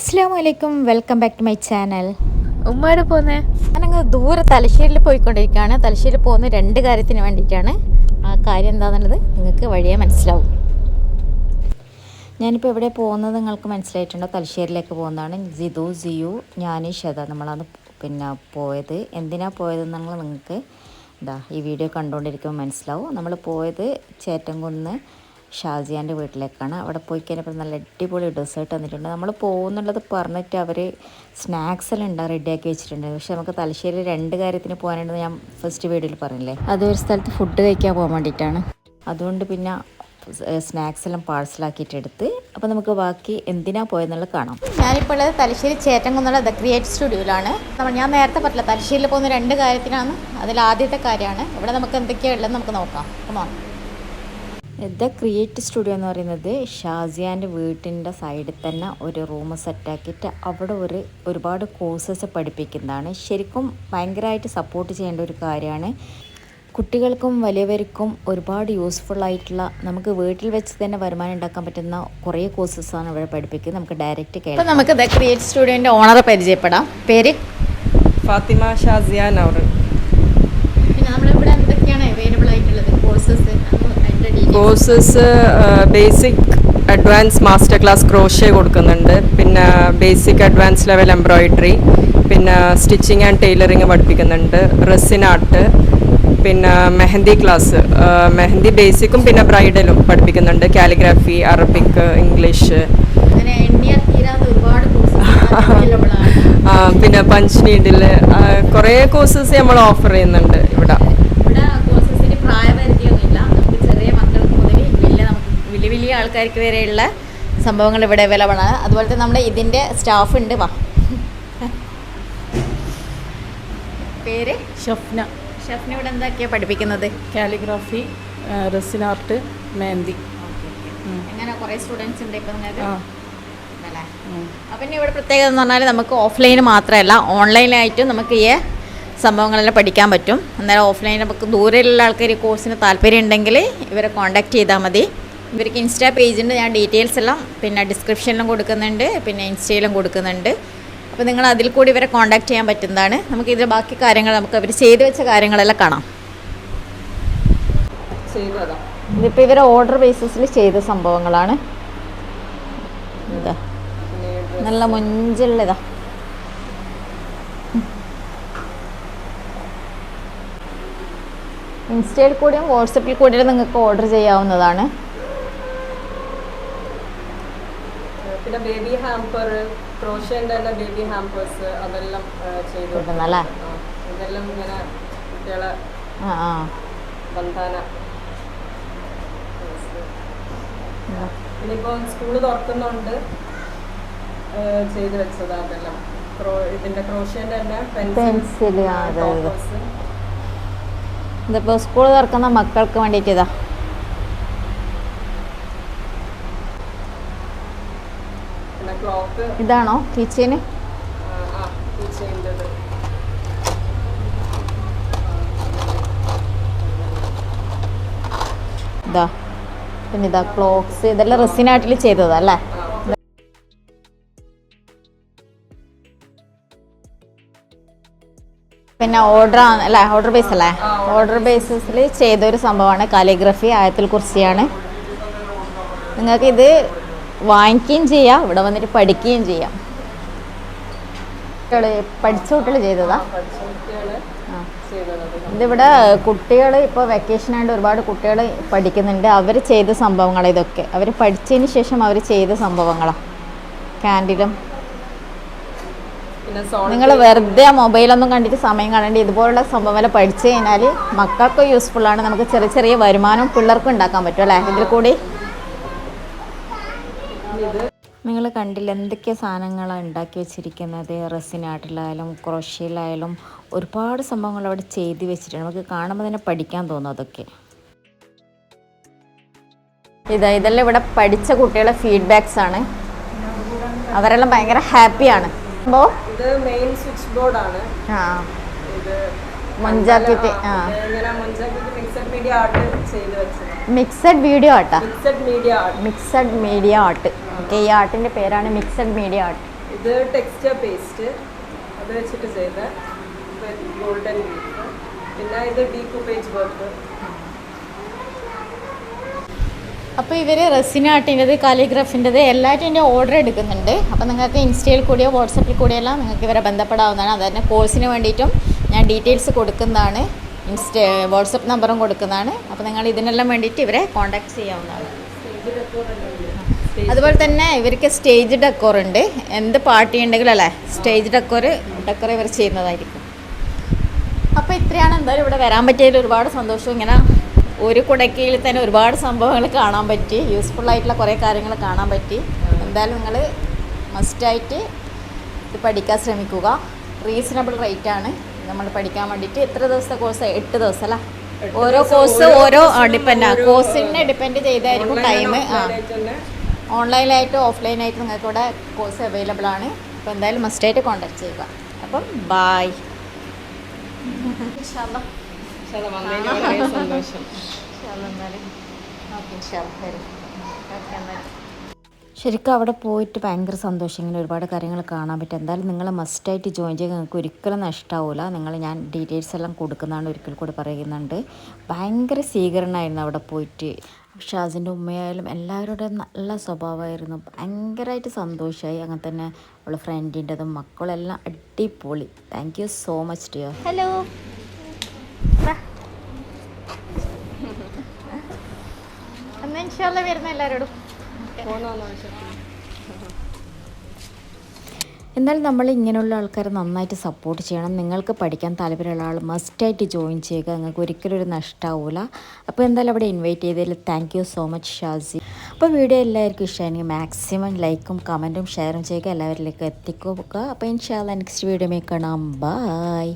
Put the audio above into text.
അസ്സാം വലൈക്കും welcome back to my channel ഉമ്മയുടെ പോന്നേ? ഞാനങ്ങ് ദൂരെ തലശ്ശേരിയിൽ പോയിക്കൊണ്ടിരിക്കുകയാണ്. തലശ്ശേരി പോകുന്ന രണ്ട് കാര്യത്തിന് വേണ്ടിയിട്ടാണ്. ആ കാര്യം എന്താണെന്നുള്ളത് നിങ്ങൾക്ക് വഴിയെ മനസ്സിലാവും. ഞാനിപ്പോൾ എവിടെ പോകുന്നത് നിങ്ങൾക്ക് മനസ്സിലായിട്ടുണ്ടോ? തലശ്ശേരിയിലേക്ക് പോകുന്നതാണ്. ജിതു ജിയു ഞാൻ ഷത നമ്മളാണ് പിന്നെ പോയത്. എന്തിനാണ് പോയതെന്നുള്ള നിങ്ങൾക്ക് എന്താ ഈ വീഡിയോ കണ്ടുകൊണ്ടിരിക്കുമ്പോൾ മനസ്സിലാവും. നമ്മൾ പോയത് ചേറ്റംകുന്ന് ഷാജിയാന്റെ വീട്ടിലേക്കാണ്. അവിടെ പോയി കഴിഞ്ഞപ്പോൾ നല്ല അടിപൊളി ഡെസേർട്ട് തന്നിട്ടുണ്ട്. നമ്മൾ പോകുന്നുള്ളത് പറഞ്ഞിട്ട് അവർ സ്നാക്സ് എല്ലാം ഉണ്ടാകും റെഡിയാക്കി വെച്ചിട്ടുണ്ട്. പക്ഷെ നമുക്ക് തലശ്ശേരി രണ്ട് കാര്യത്തിന് പോകാനുണ്ടെന്ന് ഞാൻ ഫസ്റ്റ് വീഡിയോയിൽ പറഞ്ഞില്ലേ? അതൊരു സ്ഥലത്ത് ഫുഡ് കഴിക്കാൻ പോകാൻ വേണ്ടിയിട്ടാണ്. അതുകൊണ്ട് പിന്നെ സ്നാക്സ് എല്ലാം പാഴ്സലാക്കിയിട്ട് എടുത്ത് അപ്പോൾ നമുക്ക് ബാക്കി എന്തിനാ പോയെന്നുള്ളത് കാണാം. ഞാനിപ്പോൾ ഉള്ളത് തലശ്ശേരി ചേറ്റംകുന്നുള്ള ദ ക്രിയേറ്റ് സ്റ്റുഡിയോയിലാണ് നമ്മൾ ഞാൻ നേരത്തെ പറഞ്ഞില്ല തലശ്ശേരിയിൽ പോകുന്ന രണ്ട് കാര്യത്തിനാണ് അതിൽ ആദ്യത്തെ കാര്യമാണ്. ഇവിടെ നമുക്ക് എന്തൊക്കെയാണ് ഉള്ളത് നമുക്ക് നോക്കാം. കമോൺ ദ ക്രിയേറ്റ് സ്റ്റുഡിയോ എന്ന് പറയുന്നത് ഷാസിയാന്റെ വീട്ടിന്റെ സൈഡിൽ തന്നെ ഒരു റൂം സെറ്റാക്കിയിട്ട് അവിടെ ഒരു ഒരുപാട് കോഴ്സസ് പഠിപ്പിക്കുന്നതാണ്. ശരിക്കും ഭയങ്കരമായിട്ട് സപ്പോർട്ട് ചെയ്യേണ്ട ഒരു കാര്യമാണ്. കുട്ടികൾക്കും വലിയവർക്കും ഒരുപാട് യൂസ്ഫുൾ ആയിട്ടുള്ള നമുക്ക് വീട്ടിൽ വെച്ച് തന്നെ വരുമാനം ഉണ്ടാക്കാൻ പറ്റുന്ന കുറേ കോഴ്സസാണ് ഇവിടെ പഠിപ്പിക്കുന്നത്. നമുക്ക് ഡയറക്റ്റ് കേൾക്കാം. നമുക്ക് ദ ക്രിയേറ്റ് സ്റ്റുഡിയോന്റെ ഓണറെ പരിചയപ്പെടാം. പേര്? ഫാത്തിമ ഷാസിയ അവർ പിന്നെ നമ്മളിവിടെ എന്തൊക്കെയാണ് അവൈലബിൾ ആയിട്ടുള്ളത്? Courses courses basic advance master class crochet കൊടുക്കുന്നുണ്ട്. പിന്നെ ബേസിക് അഡ്വാൻസ് ലെവൽ എംബ്രോയിഡറി പിന്നെ സ്റ്റിച്ചിങ് ആൻഡ് ടൈലറിങ് പഠിപ്പിക്കുന്നുണ്ട്. റെസിൻ ആർട്ട് പിന്നെ മെഹന്തി ക്ലാസ് മെഹന്തി ബേസിക്കും പിന്നെ ബ്രൈഡലും പഠിപ്പിക്കുന്നുണ്ട്. കാലിഗ്രാഫി അറബിക് ഇംഗ്ലീഷ് പിന്നെ പഞ്ച് നീഡിൽ കുറേ കോഴ്സസ് നമ്മൾ ഓഫർ ചെയ്യുന്നുണ്ട് ഇവിടെ കോഴ്സസിന് പ്രായപരിധിയൊന്നുമില്ല നമുക്ക് ചെറിയ മക്കൾക്ക് മുതൽ വലിയ നമുക്ക് വലിയ വലിയ ആൾക്കാർക്ക് വരെയുള്ള സംഭവങ്ങൾ ഇവിടെ അവൈലബിൾ ആണ്. അതുപോലെ തന്നെ നമ്മുടെ ഇതിന്റെ സ്റ്റാഫ് ഉണ്ട്. വാ. പേര്? ഷഫ്ന. ഷഫ്ന ഇവിടെ എന്തൊക്കെയാണ് പഠിപ്പിക്കുന്നത്? Calligraphy resin art mehndi. അങ്ങനെ കുറേ സ്റ്റുഡൻസ് ഉണ്ട് ഇപ്പം നിങ്ങൾക്ക്? അപ്പം ഇനി ഇവിടെ പ്രത്യേകത എന്ന് പറഞ്ഞാൽ നമുക്ക് ഓഫ്ലൈൻ മാത്രമല്ല ഓൺലൈനായിട്ടും നമുക്ക് ഈ സംഭവങ്ങളെല്ലാം പഠിക്കാൻ പറ്റും. അന്നേരം ഓഫ്ലൈൻ നമുക്ക് ദൂരെയുള്ള ആൾക്കാർ ഈ കോഴ്സിന് താല്പര്യം ഉണ്ടെങ്കിൽ ഇവരെ കോൺടാക്ട് ചെയ്താൽ മതി. ഇവർക്ക് ഇൻസ്റ്റാ പേജുണ്ട് ഞാൻ ഡീറ്റെയിൽസ് എല്ലാം പിന്നെ ഡിസ്ക്രിപ്ഷനിലും കൊടുക്കുന്നുണ്ട് പിന്നെ ഇൻസ്റ്റയിലും കൊടുക്കുന്നുണ്ട്. അപ്പോൾ നിങ്ങൾ അതിൽ കൂടി ഇവരെ കോൺടാക്ട് ചെയ്യാൻ പറ്റുന്നതാണ്. നമുക്ക് ഇതിൽ ബാക്കി കാര്യങ്ങൾ നമുക്ക് അവർ ചെയ്തു വെച്ച കാര്യങ്ങളെല്ലാം കാണാം. ഇതിപ്പോൾ ഇവരെ ഓർഡർ ബേസിസിൽ ചെയ്ത സംഭവങ്ങളാണ്. ഇതാ. നല്ല മുഞ്ചുള്ളതാ. ഇൻസ്റ്റയിൽ കൂടിയും വാട്സപ്പിൽ കൂടിയും നിങ്ങൾക്ക് ഓർഡർ ചെയ്യാവുന്നതാണ്. പിന്നെ ബേബി ഹാമ്പർ ക്രോഷ്യന്റെ തന്നെ ബേബി ഹാമ്പേഴ്സ് അതെല്ലാം ചെയ്തു. കിട്ടുന്നല്ലേ? ഇതെല്ലാം ഇങ്ങനെ കുട്ടികളെ ആ ആ. ബന്ധാന. ഇനിയിപ്പോൾ സ്കൂൾ തുറക്കുന്നുണ്ട്. ചെയ്തു വെച്ചതാ അതെല്ലാം. ഇതിന്റെ ക്രോഷ്യന്റെ തന്നെ പെൻസിൽ. ഇതിപ്പോൾ സ്കൂൾ തുറക്കുന്ന മക്കൾക്ക് വേണ്ടിയിട്ട് ഇതാ പിന്നെ ക്ലോക്ക് ഇതാണോ കിച്ചന് ഇതാ പിന്നെ ഇതാ ക്ലോക്സ് ഇതെല്ലാം റെസിനാട്ടിൽ ചെയ്തതാ അല്ലേ? പിന്നെ ഓർഡർ അല്ലേ ഓർഡർ ബേസ് അല്ലേ? ഓർഡർ ബേസിസിൽ ചെയ്തൊരു സംഭവമാണ് കാലിഗ്രഫി ആയത്തിൽ കുറിച്ചാണ് നിങ്ങൾക്ക് ഇത് വാങ്ങിക്കുകയും ചെയ്യാം. ഇവിടെ വന്നിട്ട് പഠിക്കുകയും ചെയ്യാം. കുട്ടികൾ പഠിച്ച കുട്ടികൾ ചെയ്തതാ? ഇതിവിടെ കുട്ടികൾ ഇപ്പോൾ വെക്കേഷൻ ആയിട്ട് ഒരുപാട് കുട്ടികൾ പഠിക്കുന്നുണ്ട്. അവർ ചെയ്ത സംഭവങ്ങൾ ഇതൊക്കെ. അവർ പഠിച്ചതിന് ശേഷം അവർ ചെയ്ത സംഭവങ്ങളാണ് ക്യാൻഡിലും നിങ്ങൾ വെറുതെ മൊബൈലൊന്നും കണ്ടിട്ട് സമയം കാണേണ്ടി ഇതുപോലുള്ള സംഭവം പഠിച്ചു കഴിഞ്ഞാൽ മക്കൾക്ക് യൂസ്ഫുള്ളാണ് ആണ്. നമുക്ക് ചെറിയ ചെറിയ വരുമാനം പിള്ളേർക്കും ഉണ്ടാക്കാൻ പറ്റും അല്ലേ? ഇതിൽ കൂടി നിങ്ങൾ കണ്ടില്ല എന്തൊക്കെ സാധനങ്ങളാണ് ഉണ്ടാക്കി വെച്ചിരിക്കുന്നത്? റെസിനാട്ടിലായാലും ക്രോഷ്യയിലായാലും ഒരുപാട് സംഭവങ്ങൾ അവിടെ ചെയ്തു വെച്ചിട്ടുണ്ട്. നമുക്ക് കാണുമ്പോൾ തന്നെ പഠിക്കാൻ തോന്നും അതൊക്കെ. ഇതാ ഇതെല്ലാം ഇവിടെ പഠിച്ച കുട്ടികളെ ഫീഡ്ബാക്സ് ആണ്. അവരെല്ലാം ഭയങ്കര ഹാപ്പിയാണ് അപ്പോൾ ഇത് മെയിൻ സ്വിച്ച് ബോർഡാണ് ആ. ആ ഇത് ഇങ്ങനെ മുൻചാക്കിട്ട് മിക്സഡ് മീഡിയ ആർട്ട് ചെയ്തു വെച്ചത്. മിക്സഡ് വീഡിയോ ആട്ടാ mixed media art mixed media art okay ഈ ആർട്ടിന്റെ പേരാണ് മിക്സഡ് മീഡിയ ആർട്ട് ഇത് ടെക്സ്റ്റർ പേസ്റ്റ് അത് വെച്ചിട്ട് ചെയ്ത ഗോൾഡൻ ലീഫ് പിന്നെ ഇത് ഡീകുപ്പേജ് വർക്ക് അപ്പോൾ ഇവർ റെസിനാട്ടിന്റെത് കാലിഗ്രാഫിന്റെത് എല്ലാറ്റിന്റെ ഓർഡർ എടുക്കുന്നുണ്ട്. അപ്പോൾ നിങ്ങൾക്ക് ഇൻസ്റ്റയിൽ കൂടിയോ വാട്സപ്പിൽ കൂടിയെല്ലാം നിങ്ങൾക്ക് ഇവരെ ബന്ധപ്പെടാവുന്നതാണ്. അത് തന്നെ കോഴ്സിന് വേണ്ടിയിട്ടും ഞാൻ ഡീറ്റെയിൽസ് കൊടുക്കുന്നതാണ്. ഇൻസ്റ്റ വാട്സപ്പ് നമ്പറും കൊടുക്കുന്നതാണ്. അപ്പോൾ നിങ്ങൾ ഇതിനെല്ലാം വേണ്ടിയിട്ട് ഇവരെ കോൺടാക്ട് ചെയ്യാവുന്നതാണ്. അതുപോലെ തന്നെ ഇവർക്ക് സ്റ്റേജ് ഡെക്കോർ ഉണ്ട്. എന്ത് പാർട്ടി ഉണ്ടെങ്കിലും അല്ലേ സ്റ്റേജ് ഡെക്കോർ ഡെക്കോർ ഇവർ ചെയ്യുന്നതായിരിക്കും. അപ്പോൾ ഇത്രയാണ് എന്തായാലും ഇവിടെ വരാൻ പറ്റിയതിൽ ഒരുപാട് സന്തോഷം. ഇങ്ങനെ ഒരു കുടക്കയിൽ തന്നെ ഒരുപാട് സംഭവങ്ങൾ കാണാൻ പറ്റി. യൂസ്ഫുൾ ആയിട്ടുള്ള കുറേ കാര്യങ്ങൾ കാണാൻ പറ്റി. എന്തായാലും നിങ്ങൾ മസ്റ്റായിട്ട് ഇത് പഠിക്കാൻ ശ്രമിക്കുക. റീസണബിൾ റേറ്റ് ആണ്. നമ്മൾ പഠിക്കാൻ വേണ്ടിയിട്ട് എത്ര ദിവസത്തെ കോഴ്സ് എട്ട് ദിവസം അല്ല ഓരോ കോഴ്സ് ഓരോ ഡിപ്പെൻഡ് ആ. കോഴ്സിനെ ഡിപ്പെൻഡ് ചെയ്തായിരിക്കും ടൈം ആ. ഓൺലൈനായിട്ടും ഓഫ്ലൈനായിട്ടും നിങ്ങൾക്ക് ഇവിടെ കോഴ്സ് അവൈലബിൾ ആണ്. അപ്പോൾ എന്തായാലും മസ്റ്റായിട്ട് കോൺടാക്ട് ചെയ്യുക. അപ്പം ബായ് ഇൻഷാല്ലാ ഓക്കെ സന്തോഷം ശരിക്കും അവിടെ പോയിട്ട് ഭയങ്കര സന്തോഷം. ഇങ്ങനെ ഒരുപാട് കാര്യങ്ങൾ കാണാൻ പറ്റും. എന്തായാലും നിങ്ങൾ മസ്റ്റായിട്ട് ജോയിൻ ചെയ്യുക നിങ്ങൾക്ക് ഒരിക്കലും നഷ്ടമാവില്ല നിങ്ങൾ ഞാൻ ഡീറ്റെയിൽസ് എല്ലാം കൊടുക്കുന്നതാണ് ഒരിക്കൽ കൂടി പറയുന്നുണ്ട്. ഭയങ്കര സ്വീകരണമായിരുന്നു അവിടെ പോയിട്ട്. ഷാസിന്റെ ഉമ്മയായാലും എല്ലാവരുടെയും നല്ല സ്വഭാവമായിരുന്നു. ഭയങ്കരമായിട്ട് സന്തോഷമായി. അങ്ങനെ തന്നെ അവളെ ഫ്രണ്ടിന്റെതും മക്കളെല്ലാം അടിപൊളി. Thank you so much dear hello വരുന്ന എല്ലാവരോടും. എന്നാലും നമ്മൾ ഇങ്ങനെയുള്ള ആൾക്കാരെ നന്നായിട്ട് സപ്പോർട്ട് ചെയ്യണം. നിങ്ങൾക്ക് പഠിക്കാൻ താല്പര്യമുള്ള ആൾ മസ്റ്റായിട്ട് ജോയിൻ ചെയ്യുക. നിങ്ങൾക്ക് ഒരിക്കലും ഒരു നഷ്ടമാവില്ല അപ്പോൾ എന്തായാലും അവിടെ ഇൻവൈറ്റ് ചെയ്തതിൽ thank you so much Shazi. അപ്പോൾ വീഡിയോ എല്ലാവർക്കും ഇഷ്ടമാണെങ്കിൽ മാക്സിമം ലൈക്കും കമന്റും ഷെയറും ചെയ്യുക. എല്ലാവരിലേക്ക് എത്തിക്കുക. അപ്പോൾ ഇൻഷാല്ല നെക്സ്റ്റ് വീഡിയോ കാണാം. ബൈ